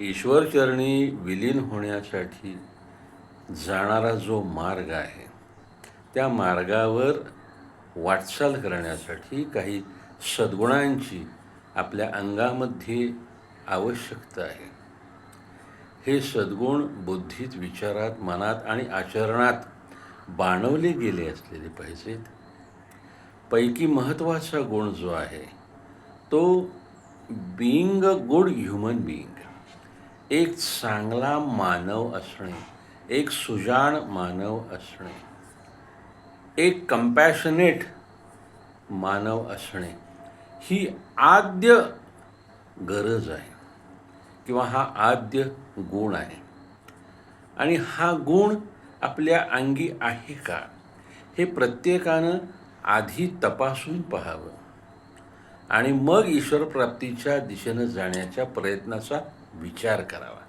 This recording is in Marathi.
ईश्वरचरणी विलीन होण्यासाठी जाणारा जो मार्ग आहे त्या मार्गावर वाटचाल करण्यासाठी काही सद्गुणांची आपल्या अंगामध्ये आवश्यकता आहे. हे सद्गुण बुद्धीत विचारात मनात आणि आचरणात बाणवले गेले असलेले पाहिजेत. पैकी महत्त्वाचा गुण जो आहे तो being a good human being एक चांगला मानव असणे एक सुजाण मानव असणे एक कंपॅशनेट मानव असणे ही आद्य गरज आहे किंवा हा आद्य गुण आहे. आणि हा गुण आपल्या अंगी आहे का हे प्रत्येकानं आधी तपासून पाहावं. आणि मग ईश्वरप्राप्तीच्या दिशेनं जाण्याच्या प्रयत्नाचा विचार करावा.